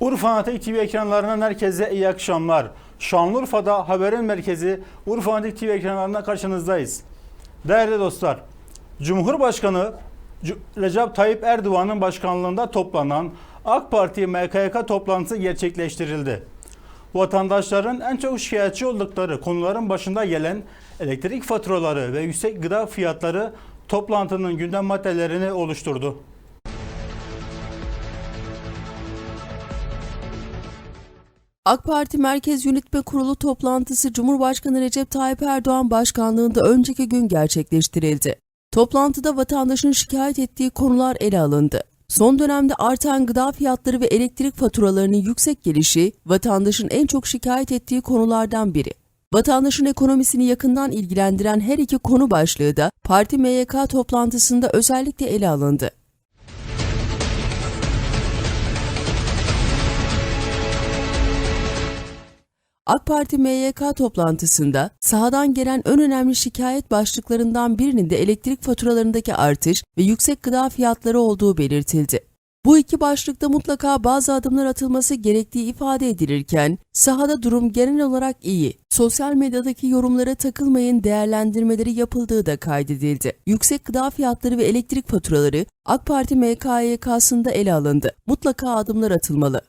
Urfa Antik TV ekranlarından herkese iyi akşamlar. Şanlıurfa'da haberin merkezi Urfa Antik TV ekranlarında karşınızdayız. Değerli dostlar, Cumhurbaşkanı Recep Tayyip Erdoğan'ın başkanlığında toplanan AK Parti MKYK toplantısı gerçekleştirildi. Vatandaşların en çok şikayetçi oldukları konuların başında gelen elektrik faturaları ve yüksek gıda fiyatları toplantının gündem maddelerini oluşturdu. AK Parti Merkez Yönetme Kurulu toplantısı Cumhurbaşkanı Recep Tayyip Erdoğan başkanlığında önceki gün gerçekleştirildi. Toplantıda vatandaşın şikayet ettiği konular ele alındı. Son dönemde artan gıda fiyatları ve elektrik faturalarının yüksek gelişi vatandaşın en çok şikayet ettiği konulardan biri. Vatandaşın ekonomisini yakından ilgilendiren her iki konu başlığı da parti MYK toplantısında özellikle ele alındı. AK Parti MYK toplantısında sahadan gelen en önemli şikayet başlıklarından birinin de elektrik faturalarındaki artış ve yüksek gıda fiyatları olduğu belirtildi. Bu iki başlıkta mutlaka bazı adımlar atılması gerektiği ifade edilirken sahada durum genel olarak iyi. Sosyal medyadaki yorumlara takılmayın değerlendirmeleri yapıldığı da kaydedildi. Yüksek gıda fiyatları ve elektrik faturaları AK Parti MKYK'sında ele alındı. Mutlaka adımlar atılmalı.